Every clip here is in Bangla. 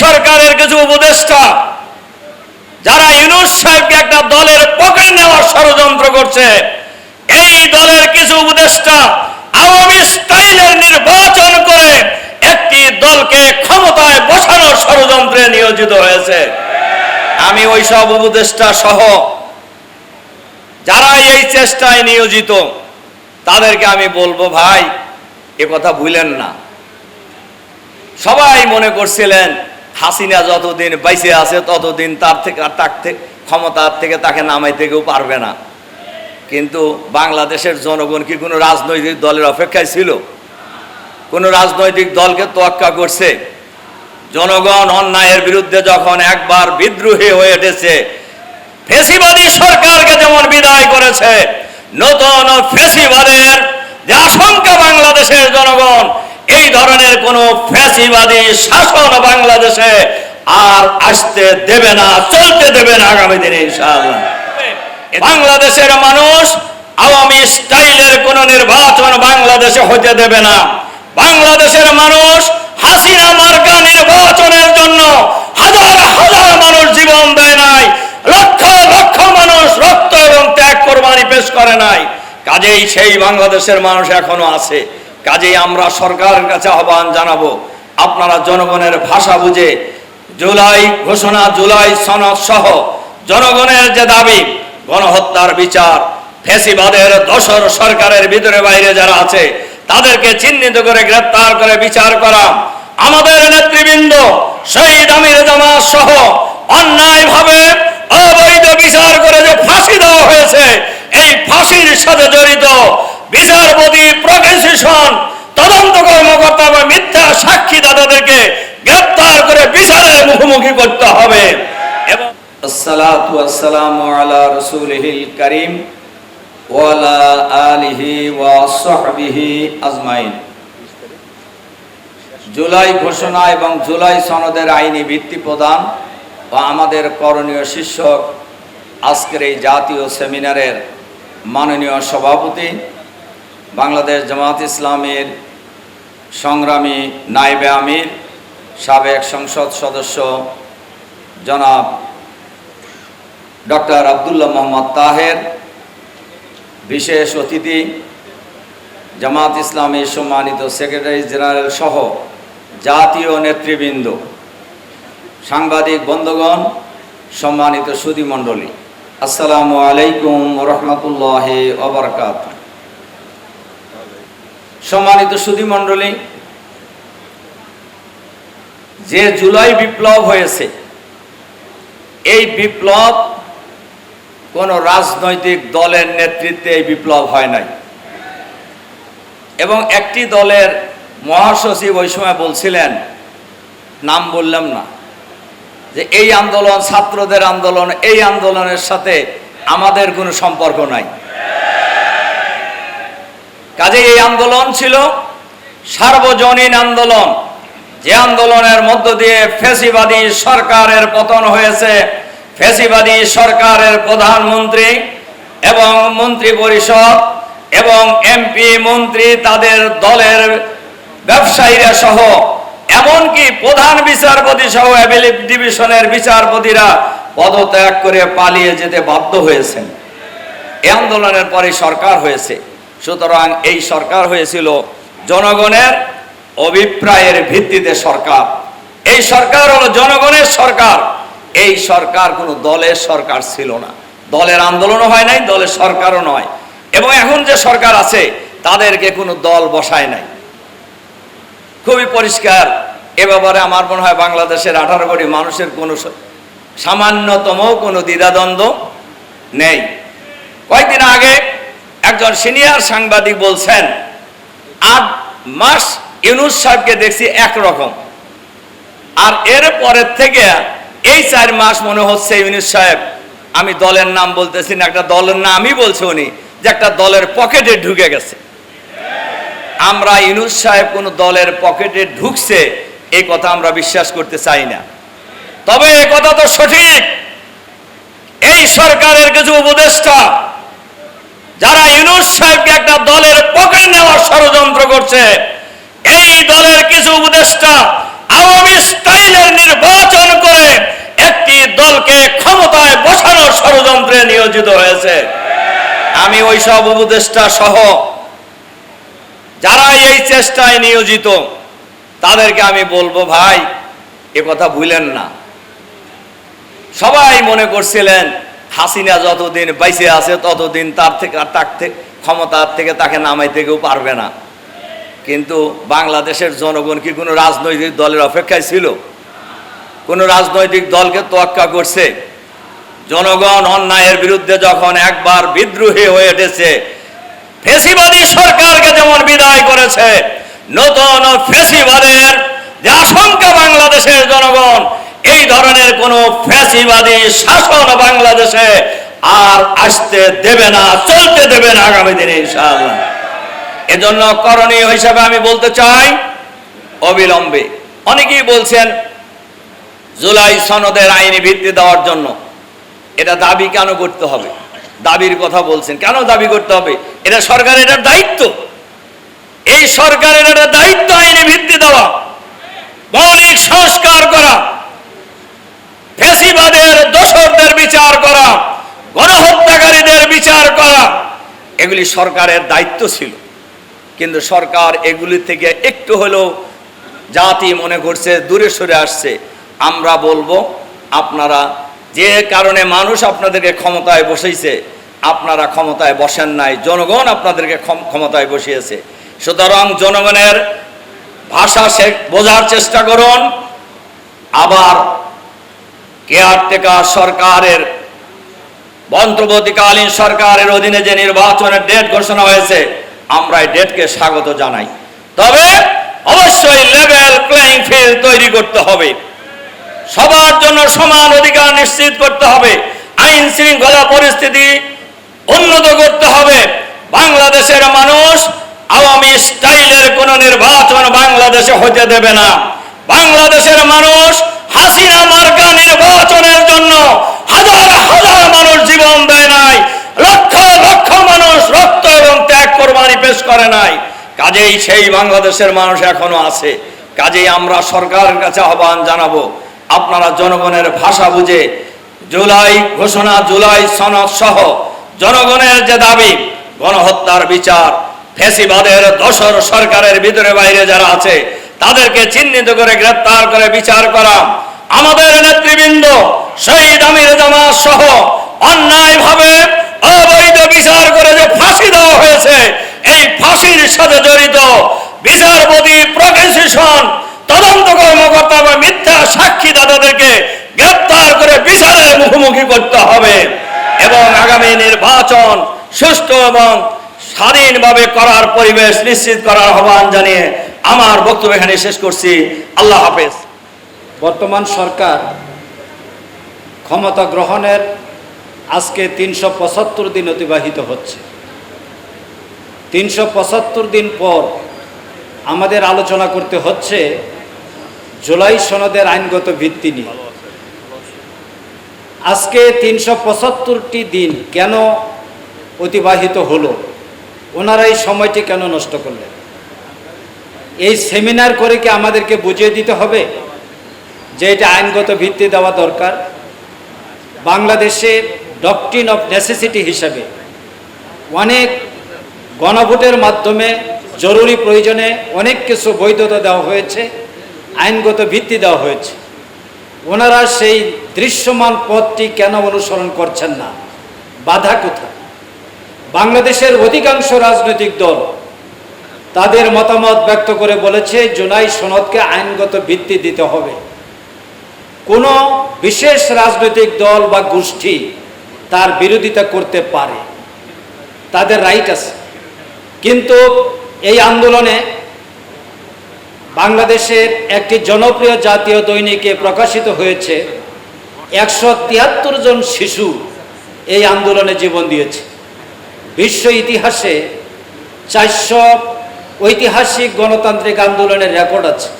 সরকারের কিছু উপদেষ্টা যারা ইউনুস সাহেবকে একটা দলের পকেট নেওয়ার ষড়যন্ত্র করছে, এই দলের কিছু উপদেষ্টা আওয়ামী স্টাইলের নির্বাচন করে একটি দলকে ক্ষমতায় বসানোর ষড়যন্ত্রে নিয়োজিত হয়েছে। আমি ওই সব উপদেষ্টা সহ যারা এই চেষ্টায় নিয়োজিত, তাদেরকে আমি বলব, ভাই, এ কথা ভুলেন না। সবাই মনে করছিলেন হাসিনা যতদিন বাইসে আছে, ততদিন তার থেকে আর তার থেকে ক্ষমতার থেকে তাকে নামাইতে কেউ পারবে না। কিন্তু বাংলাদেশের জনগণ কি কোনো রাজনৈতিক দলের অপেক্ষায় ছিল? কোনো রাজনৈতিক দলকে তোয়াক্কা করছে? জনগণ অন্যায়ের বিরুদ্ধে যখন একবার বিদ্রোহী হয়ে উঠেছে, ফেসিবাদী সরকারকে যেমন বিদায় করেছে, নতুন ফেসিবাদের যে আশঙ্কা বাংলাদেশের জনগণ এই ধরনের কোন ফ্যাসিবাদী শাসন বাংলাদেশে আর আসতে দেবে না, চলতে দেবে না আগামী দিনে বাংলাদেশের মানুষ আওয়ামী স্টাইলের কোন নির্বাচন বাংলাদেশে হতে দেবে না। বাংলাদেশের মানুষ হাসিনা মার্কা নির্বাচনের জন্য হাজার হাজার মানুষ জীবন দেয় নাই, লক্ষ লক্ষ মানুষ রক্ত এবং ত্যাগ কোরবানি পেশ করে নাই। কাজেই সেই বাংলাদেশের মানুষ এখনও আছে। কাজেই আমরা সরকারের কাছে আহ্বান জানাব। আপনারা জনগণের ভাষা বুঝে জুলাই ঘোষণা, জুলাই সনদ সহ জনগণের যে দাবি, গণহত্যার বিচার, ফেসিবাদের দোসর সরকারের ভিতরে বাইরে যারা আছে, তাদেরকে চিহ্নিত করে গ্রেপ্তার করে বিচার করা। আমাদের নেতৃবৃন্দ শহীদ আমির জামাত সহ অন্যায়ভাবে অবৈধ বিচার করে যে ফাঁসি দেওয়া হয়েছে, এই ফাঁসির সাথে জড়িত বিচারপতি প্রসেশন তদন্ত কর্মকর্তা বা মিথ্যা সাক্ষী দাদাদেরকে গ্রেপ্তার করে বিচারের মুখোমুখি করতে হবে। এবং আসসালাতু আসসালামু আলা রাসূলিহিল কারীম ওয়া আলিহি ওয়া সাহবিহি আজমাইন। জুলাই ঘোষণা এবং জুলাই সনদের আইনি ভিত্তি প্রদান বা আমাদের করণীয় শীর্ষক আজকের এই জাতীয় সেমিনারের মাননীয় সভাপতি বাংলাদেশ জামাত ইসলামের সংগ্রামী নাইবে আমির, সাবেক সংসদ সদস্য জনাব ডক্টর আবদুল্লাহ মোহাম্মদ তাহের, বিশেষ অতিথি জামাত ইসলামী সম্মানিত সেক্রেটারি জেনারেল সহ জাতীয় নেতৃবৃন্দ, সাংবাদিক বন্ধুগণ, সম্মানিত সুধীমণ্ডলী আসসালামু আলাইকুম রহমতুল্লাহ অবরকাত সম্মানিত সুধীমণ্ডলী যে জুলাই বিপ্লব হয়েছে, এই বিপ্লব কোন রাজনৈতিক দলের নেতৃত্বে এই বিপ্লব হয় নাই। এবং একটি দলের মহাসচিব ওই সময় বলছিলেন, নাম বললাম না, যে এই আন্দোলন, ছাত্রদের আন্দোলন, এই আন্দোলনের সাথে আমাদের কোনো সম্পর্ক নাই। কাজে এই আন্দোলন ছিল সার্বজনীন আন্দোলন। যে আন্দোলনের মধ্য দিয়ে ফেসিবাদী সরকারের পতন হয়েছে, ফেসিবাদী সরকারের প্রধানমন্ত্রী এবং মন্ত্রী পরিষদ এবং এমপি, মন্ত্রী, তাদের দলের ব্যবসায়ীরা সহ, এমনকি প্রধান বিচারপতি সহ ডিভিশনের বিচারপতিরা পদত্যাগ করে পালিয়ে যেতে বাধ্য হয়েছেন। এই আন্দোলনের পরে সরকার হয়েছে। সুতরাং এই সরকার হয়েছিল জনগণের অভিপ্রায়ের ভিত্তিতে সরকার। এই সরকার হলো জনগণের সরকার। এই সরকার কোনো দলের সরকার ছিল না। দলের আন্দোলনও হয় নাই, দলের সরকারও নয়। এবং এখন যে সরকার আছে, তাদেরকে কোনো দল বসায় নাই। খুবই পরিষ্কার। এ ব্যাপারে আমার মনে হয় বাংলাদেশের আঠারো কোটি মানুষের কোনো সামান্যতম কোনো দ্বিধাদ্বন্দ্ব নেই। কয়েকদিন আগে একজন সিনিয়র সাংবাদিক বলছেন আট মাস ইউনুস সাহেবকে দেখছি একরকম। আর এর পরের থেকে এই চার মাস মনে হচ্ছে ইউনুস সাহেব, আমি দলের নাম বলতেছি না, একটা দলের নামই বলছে উনি, যে একটা দলের পকেটে ঢুকে গেছে। আমরা ইউনুস সাহেব কোন দলের পকেটে ঢুকছে, এই কথা আমরা বিশ্বাস করতে চাই না। তবে এই কথা তো সঠিক। এই সরকারের কিছু উপদেষ্টা যারা ইউনুস সাহেবকে একটা দলের পকে নেওয়ার ষড়যন্ত্র করছে, এই দলের কিছু উপদেষ্টা আওয়ামী স্টাইলের নির্বাচন করে একটি দলকে ক্ষমতায় বসানোর ষড়যন্ত্রে নিয়োজিত হয়েছে। আমি ওই সব উপদেষ্টা সহ যারা এই চেষ্টায় নিয়োজিত, তাদেরকে আমি বলব ভাই, এ কথা ভুলেন না। সবাই মনে করছিলেন হাসিনা যতদিন বাইসে আছে, ততদিন তার থেকে তার থেকে ক্ষমতার থেকে তাকে নামাইতে কেউ পারবে না। কিন্তু বাংলাদেশের জনগণ কি কোনো রাজনৈতিক দলের অপেক্ষায় ছিল? কোনো রাজনৈতিক দলকে তোয়াক্কা করছে? জনগণ অন্যায়ের বিরুদ্ধে যখন একবার বিদ্রোহী হয়ে উঠেছে, ফেসিবাদী সরকারকে যেমন বিদায় করেছে, নতুন ফেসিবাদের যে আশঙ্কা বাংলাদেশের জনগণ এই ধরনের কোন ফেসিবাদী শাসন বাংলাদেশে আর আসতে দেবে না, চলতে দেবে না আগামী দিনে এজন্য করণীয় হিসাবে আমি বলতে চাই, অবিলম্বে। অনেকেই বলছেন, জুলাই সনদের আইনি ভিত্তি দেওয়ার জন্য এটা দাবি কেন করতে হবে? দাবির কথা বলছেন, কেন দাবি করতে হবে? এটা সরকারের এটা দায়িত্ব। এই সরকারের একটা দায়িত্ব আইনি ভিত্তি দেওয়া। মৌলিক সংস্কার করা। ফেসিবাদের দোষরদের বিচার করা, গণহত্যাকারীদের বিচার করা, এগুলি সরকারের দায়িত্ব ছিল। কিন্তু সরকার এগুলি থেকে একটু হলেও জাতি মনে করছে, দূরে সরে আসছে। আমরা বলব, আপনারা যে কারণে মানুষ আপনাদেরকে ক্ষমতায় বসেছে আপনারা ক্ষমতায় বসেন নাই। জনগণ আপনাদেরকে ক্ষম- ক্ষমতায় বসিয়েছে। সুতরাং জনগণের ভাষা সে বোঝার চেষ্টা করুন। আবার কেয়ারটেকার সরকারের অন্তর্বর্তীকালীন সরকারের অধীনে যে নির্বাচনের ডেট ঘোষণা হয়েছে, আমরা এই ডেটকে স্বাগত জানাই। তবে অবশ্যই লেভেল প্লেইং ফিল্ড তৈরি করতে হবে। সবার জন্য সমান অধিকার নিশ্চিত করতে হবে। আইন শৃঙ্খলা পরিস্থিতি উন্নত করতে হবে। বাংলাদেশের মানুষ আওয়ামী স্টাইলের কোন নির্বাচন বাংলাদেশে হতে দেবে না। বাংলাদেশের মানুষ হাসিনা মার্কা নির্বাচনের জন্য হাজার হাজার মানুষ জীবন দেয় নাই, লক্ষ লক্ষ মানুষ রক্ত এবং ত্যাগ কোরবানি পেশ করে নাই। কাজেই সেই বাংলাদেশের মানুষ এখনও আছে। কাজেই আমরা সরকারের কাছে আহ্বান জানাব, আপনারা জনগণের ভাষা বুঝে জুলাই ঘোষণা, জুলাই সনদ সহ জনগণের যে দাবি, গণহত্যার বিচার, ফেসিবাদের দোসর সরকারের ভিতরে বাইরে যারা আছে তাদেরকে চিহ্নিত করে গ্রেপ্তার করে বিচার করা। আমাদের নেতৃবৃন্দ, শহীদ আমির জামাত সহ অন্যায়ভাবে অবৈধ বিচার করে যে ফাঁসি দেওয়া হয়েছে, এই ফাঁসির সাথে জড়িত বিচারপতি প্রসিকিউশন তদন্ত কর্মকর্তা বা মিথ্যা সাক্ষী দাদাদেরকে গ্রেপ্তার করে বিচারের মুখোমুখি করতে হবে এবং আগামী নির্বাচন সুষ্ঠু এবং স্বাধীনভাবে করার পরিবেশ নিশ্চিত করার আহ্বান জানিয়ে আমার বক্তব্য এখানে শেষ করছি। আল্লাহ হাফেজ। বর্তমান সরকার ক্ষমতা গ্রহণের আজকে তিনশো পঁচাত্তর দিন অতিবাহিত হচ্ছে। তিনশো পঁচাত্তর দিন পর আমাদের আলোচনা করতে হচ্ছে জুলাই সনদের আইনগত ভিত্তি নিয়ে। আজকে তিনশো পঁচাত্তরটি দিন কেন অতিবাহিত হলো? ওনারা এই সময়টি কেন নষ্ট করলেন? এই সেমিনার করে কি আমাদেরকে বুঝিয়ে দিতে হবে যে এটা আইনগত ভিত্তি দেওয়া দরকার? বাংলাদেশে ডকট্রিন অফ নেসেসিটি হিসাবে অনেক গণভোটের মাধ্যমে জরুরি প্রয়োজনে অনেক কিছু বৈধতা দেওয়া হয়েছে, আইনগত ভিত্তি দেওয়া হয়েছে। ওনারা সেই দৃশ্যমান পথটি কেন অনুসরণ করছেন না? বাধা কোথায়? বাংলাদেশের অধিকাংশ রাজনৈতিক দল তাদের মতামত ব্যক্ত করে বলেছে জুলাই সনদকে আইনগত ভিত্তি দিতে হবে। কোনো বিশেষ রাজনৈতিক দল বা গোষ্ঠী তার বিরোধিতা করতে পারে। তাদের রাইট আছে। কিন্তু এই আন্দোলনে বাংলাদেশের একটি জনপ্রিয় জাতীয় দৈনিকে প্রকাশিত হয়েছে, একশো তিয়াত্তর জন শিশু এই আন্দোলনে জীবন দিয়েছে। বিশ্ব ইতিহাসে চারশো ঐতিহাসিক গণতান্ত্রিক আন্দোলনের রেকর্ড আছে।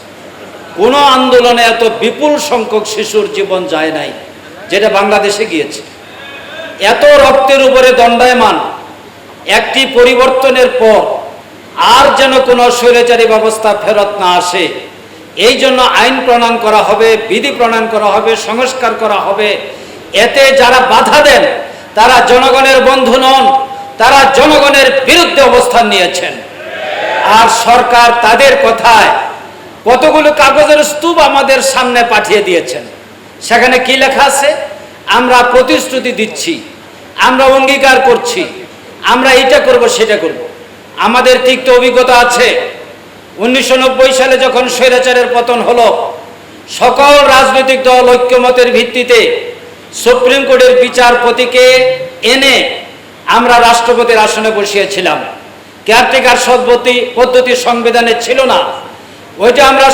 কোনো আন্দোলনে এত বিপুল সংখ্যক শিশুর জীবন যায় নাই, যেটা বাংলাদেশে গিয়েছে। এত রক্তের উপরে দণ্ডায়মান, একটি পরিবর্তনের পর আর যেন কোনো স্বৈরাচারী ব্যবস্থা ফেরত না আসে, এই জন্য আইন প্রণয়ন করা হবে, বিধি প্রণয়ন করা হবে, সংস্কার করা হবে। এতে যারা বাধা দেন, তারা জনগণের বন্ধু নন, তারা জনগণের বিরুদ্ধে অবস্থান নিয়েছেন। আর সরকার তাদের কথায় কতগুলো কাগজের স্তূপ আমাদের সামনে পাঠিয়ে দিয়েছেন। সেখানে কি লেখা আছে? আমরা প্রতিশ্রুতি দিচ্ছি, আমরা অঙ্গীকার করছি, আমরা এটা করব, সেটা করব। আমাদের তিক্ত অভিজ্ঞতা আছে, উনিশশো নব্বই সালে যখন স্বৈরাচারের পতন হলো, সকল রাজনৈতিক দল ঐক্যমতের ভিত্তিতে সুপ্রিম কোর্টের বিচারপতিকে এনে আমরা রাষ্ট্রপতির আসনে বসিয়েছিলাম। কেয়ারটেকার সদ্পতি পদ্ধতি সংবিধানে ছিল না। ওইটা আমরা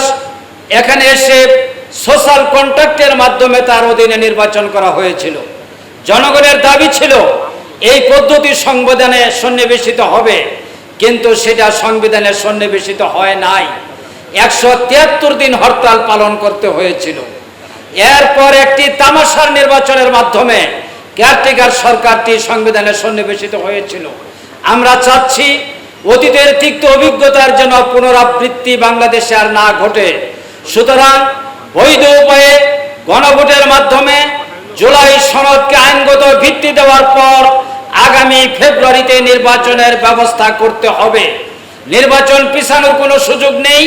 এখানে এসে সোশ্যাল কন্ট্রাক্টের মাধ্যমে তার অধীনে নির্বাচন করা হয়েছিল। জনগণের দাবি ছিল, এই পদ্ধতি সংবিধানে সন্নিবেশিত হবে, কিন্তু সেটা সংবিধানে সন্নিবেশিত হয় নাই। একশো তিয়াত্তর দিন হরতাল পালন করতে হয়েছিল। এরপর একটি তামাশার নির্বাচনের মাধ্যমে কেয়ারটেকার সরকারটি সংবিধানে সন্নিবেশিত হয়েছিল। আমরা চাচ্ছি অতীতের তিক্ত অভিজ্ঞতার জন্য পুনরাবৃত্তি বাংলাদেশে আর না ঘটে। সুতরাং বৈধ উপায়ে গণভোটের মাধ্যমে জুলাই সনদকে আইনগত ভিত্তি দেওয়ার পর আগামী ফেব্রুয়ারিতে নির্বাচনের ব্যবস্থা করতে হবে। নির্বাচন পিছানোর কোনো সুযোগ নেই।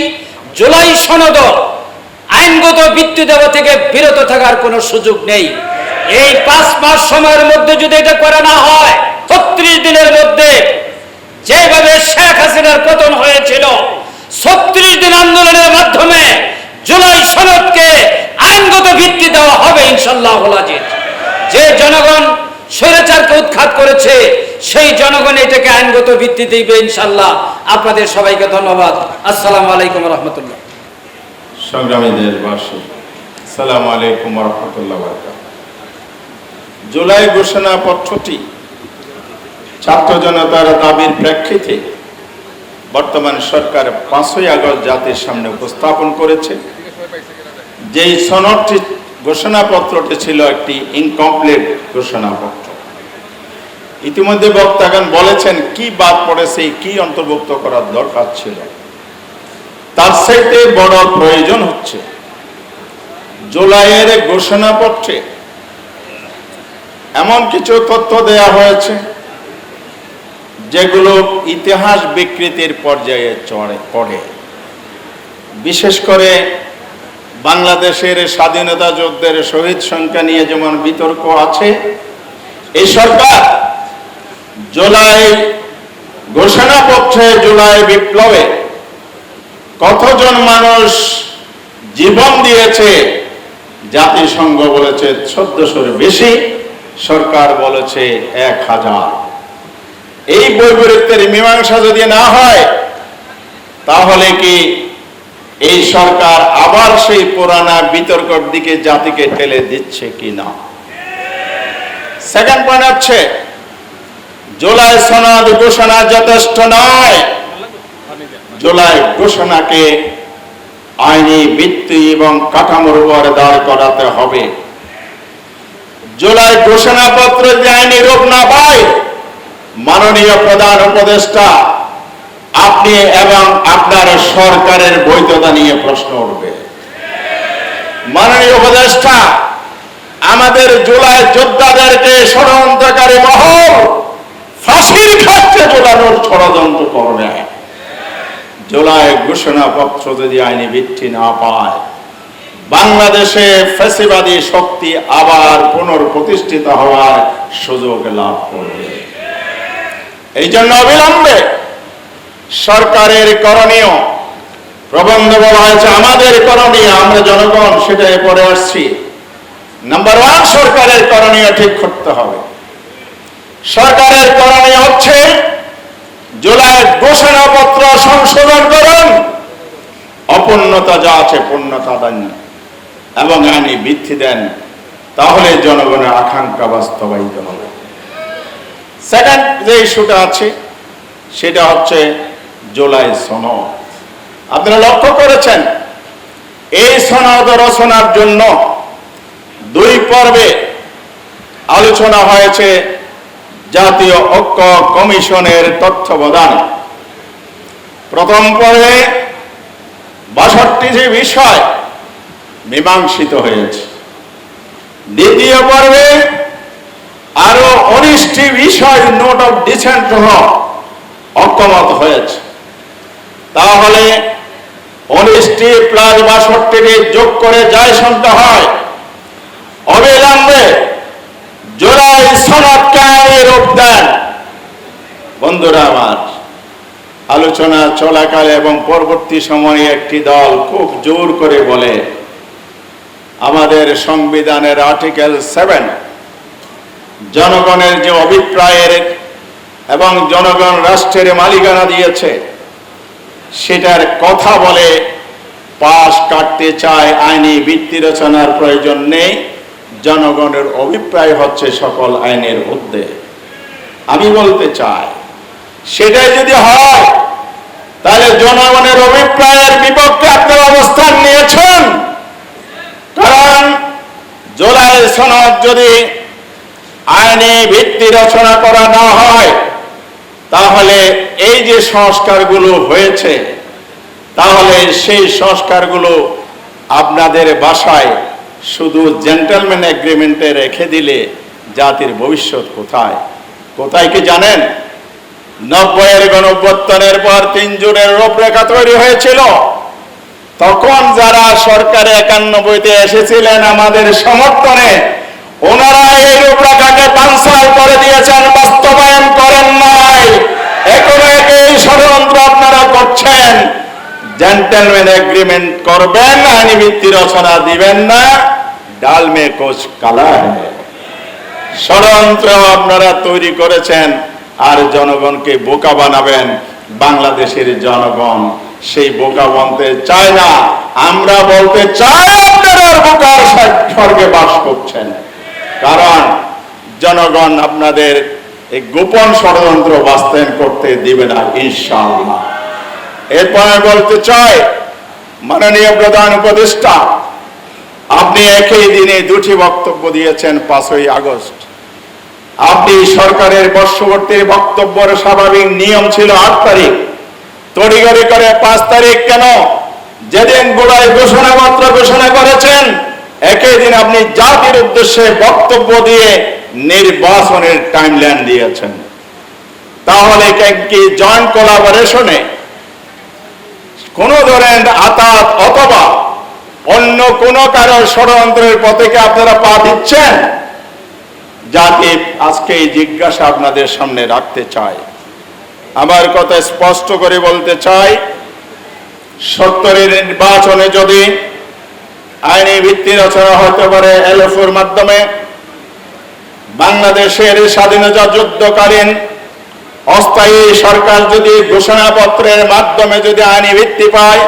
জুলাই সনদ আইনগত ভিত্তি দেওয়া থেকে বিরত থাকার কোনো সুযোগ নেই। এই পাঁচ মাস সময়ের মধ্যে যদি এটা করা না হয়, ছত্রিশ দিনের মধ্যে যেভাবে শেখ হাসিনার পতন হয়েছিল, ছত্রিশ দিন আন্দোলনের মাধ্যমে জুলাই সনদকে আইনগত ভিত্তি দেওয়া হবে ইনশাল্লাহ যে জনগণ স্বৈরাচারকে উৎখাত করেছে, সেই জনগণ এটাকে আইনগত ভিত্তি দিবে ইনশাল্লাহ আপনাদের সবাইকে ধন্যবাদ। আসসালামু আলাইকুম রহমতুল্লাহ সংগ্রামী দেশবাসী সালাম আলাইকুম রহমতুল্লাহ জুলাই ঘোষণাপত্রটি ছাত্র জনতার দাবির প্রেক্ষিতে বর্তমান সরকার পাঁচই আগস্ট জাতির সামনে উপস্থাপন করেছে। যেই সনদটি ঘোষণাপত্রটি ছিল একটি ইনকমপ্লিট ঘোষণাপত্র। ইতিমধ্যে বক্তাগণ বলেছেন, কি বাদ পড়েছে, কি অন্তর্ভুক্ত করার দরকার ছিল। তার সাথে বড় প্রয়োজন হচ্ছে, জুলাইয়ের ঘোষণাপত্রে এমন কিছু তথ্য দেয়া হয়েছে যেগুলো ইতিহাস বিকৃতির পর্যায়ে চড়ে, পড়ে। বিশেষ করে বাংলাদেশের স্বাধীনতা যুদ্ধের শহীদ সংখ্যা নিয়ে যেমন বিতর্ক আছে এই সরকার জুলাই ঘোষণাপত্রে জুলাই বিপ্লবে কতজন মানুষ জীবন দিয়েছে, জাতিসংঘ বলেছে চোদ্দশোর বেশি, সরকার বলেছে এক হাজার। এই বৈপরীত্যের মীমাংসা যদি না হয়, তাহলে কি এই সরকার আবার সেই পুরানা বিতর্কর দিকে জাতিকে ঠেলে দিচ্ছে কি না? সেকেন্ড পয়েন্ট হচ্ছে, জুলাই সনদ ঘোষণা যথেষ্ট নয়। জুলাই ঘোষণাকে আইনি ভিত্তি এবং কাঠামোর উপর দাঁড় করাতে হবে। জুলাই ঘোষণাপত্র যে আইনি রূপ না পায় মাননীয় প্রধান উপদেষ্টা, আপনি এবং আপনার সরকারের বৈধতা নিয়ে প্রশ্ন উঠবে। মাননীয় উপদেষ্টা, আমাদের জুলাই যোদ্ধাদেরকে ষড়যন্ত্রকারী মহল ফাঁসির ক্ষেত্রে জোলানোর ষড়যন্ত্র করবে। জুলাই ঘোষণাপত্র যদি আইনি ভিত্তি না পায়, বাংলাদেশে ফ্যাসিবাদী শক্তি আবার পুনর্প্রতিষ্ঠিত হওয়ার সুযোগ লাভ করবে। এই জন্য অবিলম্বে সরকারের করণীয় প্রবন্ধ বলা হয়েছে, আমাদের করণীয়, আমরা জনগণ সেটাই পরে আসছি। নাম্বার ওয়ান সরকারের করণীয় ঠিক করতে হবে। সরকারের করণীয় হচ্ছে জুলাই ঘোষণাপত্র সংশোধন করুন, অপূর্ণতা যা আছে পূর্ণতা দেন এবং আইনি বৃদ্ধি দেন, তাহলে জনগণের আকাঙ্ক্ষা বাস্তবায়িত হবে। সেকেন্ড যে ইস্যুটা আছে, সেটা হচ্ছে জুলাই সনদ। আপনারা লক্ষ্য করেছেন, এই সনদ রচনার জন্য দুই পর্বে আলোচনা হয়েছে জাতীয় ঐক্য কমিশনের তত্ত্বাবধান প্রথম পর্বে বাষট্টিটি বিষয় মীমাংসিত হয়েছে। দ্বিতীয় পর্বে আরও অনিষ্টি বিষয় নোট অফ ডিসেন্ট সহ অক্ষমত হয়েছে। তাহলে উনিশটি প্লাস বাষট্টিটি যোগ করে যাই সংখ্যা হয়। অবিলম্বে সনদ কায়েমে রূপ দেন। বন্ধুরা আমার, আলোচনা চলাকালে এবং পরবর্তী সময়ে একটি দল খুব জোর করে বলে, আমাদের সংবিধানের আর্টিকেল সেভেন জনগণের যে অভিপ্রায়ের এবং জনগণ রাষ্ট্রের মালিকানা দিয়েছে, সেটার কথা বলে পাশ কাটতে চায় আইনি ভিত্তি রচনার প্রয়োজন নেই। জনগণের অভিপ্রায় হচ্ছে সকল আইনের মধ্যে আমি বলতে চাই, সেটাই যদি হয়, তাহলে জনগণের অভিপ্রায়ের বিপক্ষে আপনার অবস্থান নিয়েছেন। কারণ জুলাই সনদ যদি আইনি ভিত্তি রচনা করা না হয়, তাহলে এই যে সংস্কারগুলো হয়েছে, তাহলে সেই সংস্কারগুলো আপনাদের বাসায় শুধু জেন্টেলম্যান এগ্রিমেন্টে রেখে দিলে জাতির ভবিষ্যৎ কোথায়? কোথায় কি জানেন? নব্বইয়ের গণঅভ্যুত্থানের পর তিন জুনের রূপরেখা তৈরি হয়েছিল। তখন যারা সরকারে একানব্বইতে এসেছিলেন আমাদের সমর্থনে ওনারা এই রূপরেখাকে পাঞ্চাল করে দিয়েছেন, বাস্তবায়ন করেন নাই। আপনারা করছেন। এগ্রিমেন্ট করবেন রচনা দিবেন না কোচ ষড়যন্ত্র আপনারা তৈরি করেছেন আর জনগণকে বোকা বানাবেন, বাংলাদেশের জনগণ সেই বোকা বলতে চায় না। আমরা বলতে চাই আপনারা বোকার স্বর্গে বাস করছেন। কারণ জনগণ আপনাদের এই গোপন ষড়যন্ত্র বাস্তবায়ন করতে দিবে না, ইনশাআল্লাহ। এরপর বলতে চাই, মাননীয় প্রধান উপদেষ্টা, আপনি একই দিনে দুটি বক্তব্য দিয়েছেন পাঁচই আগস্ট। আপনি সরকারের বর্ষবর্তীর বক্তব্যের স্বাভাবিক নিয়ম ছিল আট তারিখ। তড়িগড়ি করে পাঁচ তারিখ কেন? যেদিন গোড়ায় ঘোষণা মাত্র ঘোষণা করেছেন একই দিন আপনি জাতির উদ্দেশ্যে বক্তব্য দিয়ে নির্বাচনের টাইমলাইন দিয়েছেন। তাহলে কে- জয়েন্ট কোলাবোরেশনে কোন ধরেন আতাত অথবা অন্য কোন কারও ষড়যন্ত্রের পথে কি আপনারা পা দিচ্ছেন? যাকে আজকে এই জিজ্ঞাসা আপনাদের সামনে রাখতে চাই। আমার কথা স্পষ্ট করে বলতে চাই, সত্তরের নির্বাচনে যদি আইনি ভিত্তি রচনা হতে পারে এলএফওর মাধ্যমে। বাংলাদেশের স্বাধীনতা যুদ্ধকালীন অস্থায়ী সরকার যদি ঘোষণাপত্রের মাধ্যমে যদি আইনি ভিত্তি পায়,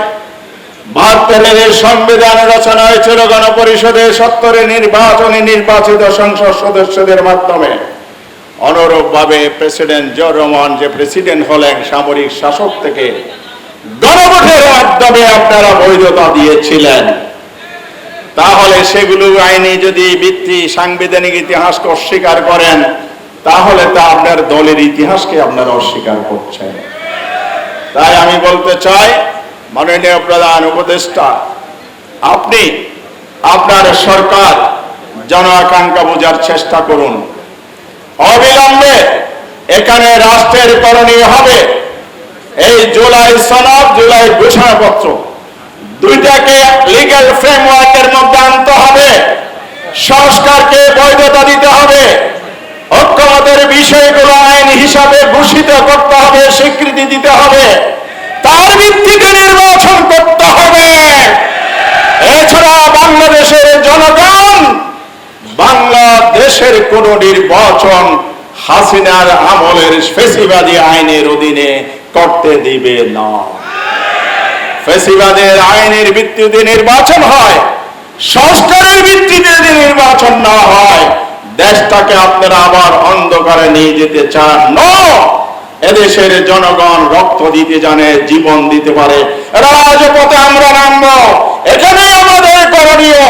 ভারতের সংবিধান রচনা হয়েছিল গণপরিষদে সত্তরে নির্বাচনে নির্বাচিত সংসদ সদস্যদের মাধ্যমে। অনুরূপভাবে প্রেসিডেন্ট জিয়া রহমান যে প্রেসিডেন্ট হলেন, সামরিক শাসক থেকে গণভোটের মাধ্যমে আপনারা বৈধতা দিয়েছিলেন। তাহলে সেগুলো আইনি যদি ভিত্তি সাংবিধানিক ইতিহাসকে অস্বীকার করেন, তাহলে তা আপনার দলের ইতিহাসকে আপনারা অস্বীকার করছেন। তাই আমি বলতে চাই, মাননীয় প্রধান উপদেষ্টা, আপনি আপনার সরকার জন আকাঙ্ক্ষা বোঝার চেষ্টা করুন। অবিলম্বে এখানে রাষ্ট্রের করণীয় হবে এই জুলাই সনদ, জুলাই ঘোষণাপত্র। দুইটাকে লিগ্যাল ফ্রেমওয়ার্কের মধ্যে আনতে হবে। সংস্কারকে বৈধতা দিতে হবে। ঐক্যমতের বিষয়গুলো আইন হিসাবে ঘোষিত করতে হবে, স্বীকৃতি দিতে হবে। তার ভিত্তিতে নির্বাচন করতে হবে। এছাড়া বাংলাদেশের জনগণ, বাংলাদেশের কোন নির্বাচন হাসিনার আমলের ফেসিবাদী আইনের অধীনে করতে দিবে না। ফেসিবাদের আইনের ভিত্তিতে নির্বাচন হয়, সংস্কারের ভিত্তিতে যদি নির্বাচন না হয়, দেশটাকে আপনারা আবার অন্ধকারে নিয়ে যেতে চান। ন, এদেশের জনগণ রক্ত দিতে জানে, জীবন দিতে পারে। রাজপথে আমরা নামব। এখানে আমাদের করণীয়,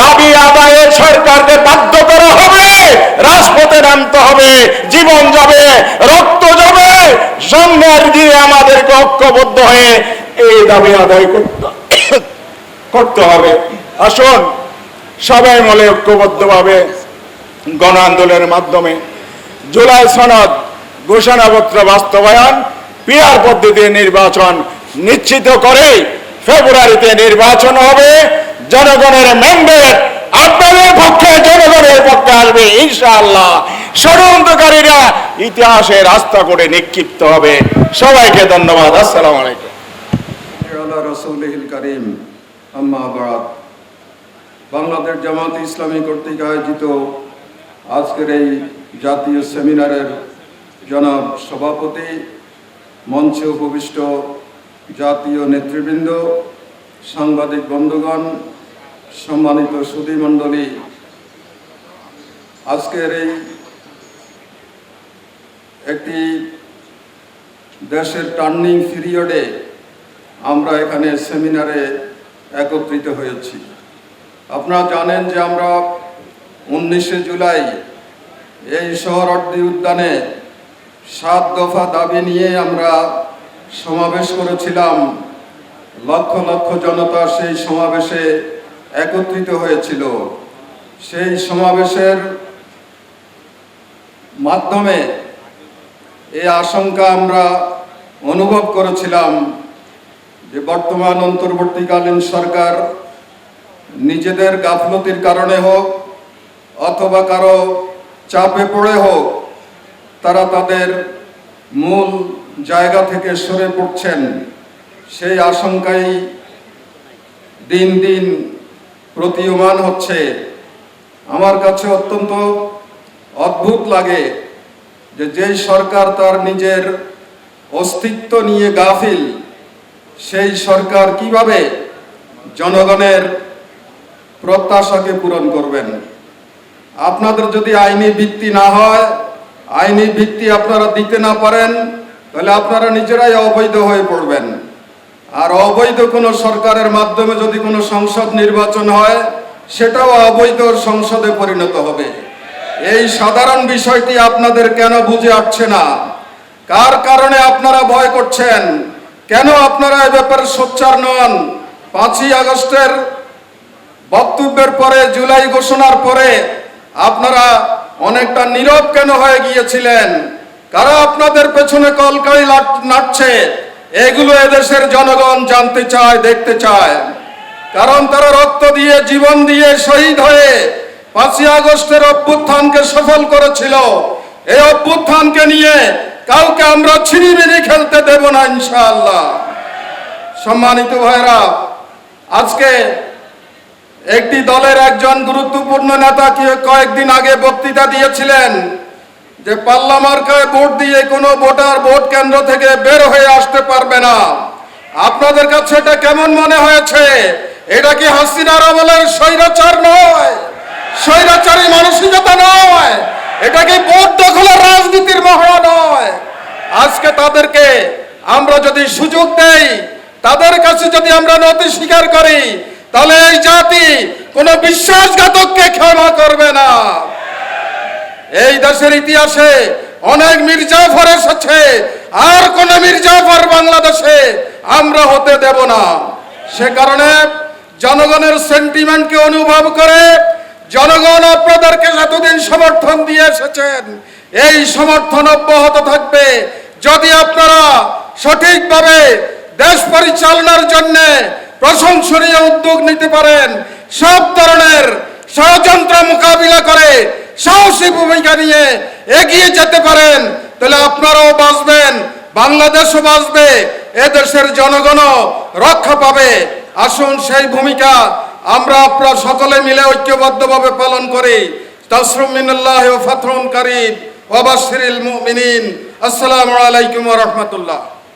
দাবি আদায়ে সরকারকে বাধ্য করা হবে, রাজপথে নামতে হবে, জীবন যাবে, রক্ত যাবে আমাদেরকে ঐক্যবদ্ধ হয়ে এই দাবি আদায় করতে হবে। আসুন, সবাই মিলে ঐক্যবদ্ধভাবে গণ আন্দোলনের মাধ্যমে জুলাই সনদ, ঘোষণাপত্র বাস্তবায়ন পিয়ার পদ্ধতির নির্বাচন নিশ্চিত করে ফেব্রুয়ারিতে নির্বাচন হবে। জনগণের ম্যান্ডেট আপনাদের পক্ষে, জনগণের পক্ষে আসবে, ইনশাআল্লাহ। ষড়যন্ত্রকারীরা ইতিহাসে রাস্তা করে নিক্ষিপ্ত হবে। সবাইকে ধন্যবাদ। আসসালামু আলাইকুম। করিম বাংলাদেশ জামাত ইসলামী কর্তৃক আয়োজিত আজকের এই জাতীয় সেমিনারের জনাব সভাপতি, মঞ্চে উপবিষ্ট জাতীয় নেতৃবৃন্দ, সাংবাদিক বন্ধুগণ সম্মানিত সুধীমণ্ডলী আজকের এই একটি দেশের টার্নিং পিরিয়ডে আমরা এখানে সেমিনারে একত্রিত হয়েছি। আপনারা জানেন যে আমরা উনিশে জুলাই এই শহরদ্দি উদ্যানে সাত দফা দাবি নিয়ে আমরা সমাবেশ করেছিলাম। লক্ষ লক্ষ জনতা সেই সমাবেশে একত্রিত হয়েছিল। সেই সমাবেশের মাধ্যমে এই আশঙ্কা আমরা অনুভব করেছিলাম যে বর্তমান অন্তর্বর্তীকালীন সরকার নিজেদের গাফলতির কারণে হোক অথবা কারও চাপে পড়ে হোক, তারা তাদের মূল জায়গা থেকে সরে পড়ছেন। সেই আশঙ্কাই দিন দিন প্রতীয়মান হচ্ছে। আমার কাছে অত্যন্ত অদ্ভুত লাগে যে যেই সরকার তার নিজের অস্তিত্ব নিয়ে গাফিল, সেই সরকার কীভাবে জনগণের প্রত্যাশাকে পূরণ করবেন? আপনাদের যদি আইনি ভিত্তি না হয়, আইনি ভিত্তি আপনারা দিতে না পারেন, তাহলে আপনারা নিজেরাই অবৈধ হয়ে পড়বেন। আর অবৈধ কোনো সরকারের মাধ্যমে যদি কোনো সংসদ নির্বাচন হয়, সেটাও অবৈধ সংসদে পরিণত হবে। এই সাধারণ বিষয়টি আপনাদের কেন বুঝে আসছে না? কার কারণে আপনারা ভয় করছেন? কেন আপনারা এ ব্যাপারে সোচ্চার নন? পাঁচই আগস্টের বক্তব্যের পরে, জুলাই ঘোষণার পরে আপনারা অনেকটা নীরব কেন হয়ে গিয়েছিলেন? কারা আপনাদের পেছনে কলকাই নাচছে এগুলো এদেশের জনগণ জানতে চায়, দেখতে চায়। কারণ তারা রক্ত দিয়ে, জীবন দিয়ে শহীদ হয়ে পাঁচই আগস্টের অভ্যুত্থানকে সফল করেছিল। এই অভ্যুত্থানকে নিয়ে কাউকে আমরা ছিনিমিনি খেলতে দেব না, ইনশাআল্লাহ। সম্মানিত ভাইরা আজকে একটি দলের একজন গুরুত্বপূর্ণ নেতা কয়েকদিন আগে বক্তৃতা দিয়েছিলেন? যে পাল্লা মার্কায় ভোট দিয়ে কোনো ভোটার ভোট কেন্দ্র থেকে বের হয়ে আসতে পারবে না। আপনাদের কাছে এটা কেমন মনে হয়েছে? এটা কি হাসিনার আমলের স্বৈরাচার নয়? স্বৈরাচারী মানসিকতা নয়? এটা কি ভোট দখলের রাজনীতির মহড়া নয়? আজকে তাদেরকে আমরা যদি সুযোগ দেই, তাদের কাছে যদি আমরা নতি স্বীকার করি, তাহলে এই জাতি কোনো বিশ্বাসঘাতককে ক্ষমা করবে না। এই দেশের ইতিহাসে অনেক মির্জাফর এসেছে আর কোন মির্জাফর বাংলাদেশে আমরা হতে দেব না। সে কারণে জনগণের সেন্টিমেন্টকে অনুভব করে জনগণ আপনাদেরকে এতদিন সমর্থন দিয়ে এসেছেন। এই সমর্থন অব্যাহত থাকবে যদি আপনারা সঠিকভাবে দেশ পরিচালনার জন্য প্রশংসনীয় উদ্যোগ নিতে পারেন। সব ধরনের ষড়যন্ত্র মোকাবিলা করে সাহসী ভূমিকা নিয়ে এগিয়ে যেতে পারেন, তাহলে আপনারাও বাঁচবেন, বাংলাদেশও বাঁচবে, এদেশের জনগণও রক্ষা পাবে। আসুন সেই ভূমিকা আমরা আপনার সকলে মিলে ঐক্যবদ্ধভাবে পালন করি। তসরুম মিনাল্লাহ ও ফাতরুন করিম ওবাশিরিল মুমিনিন। আসসালামু আলাইকুম রাহমাতুল্লাহ।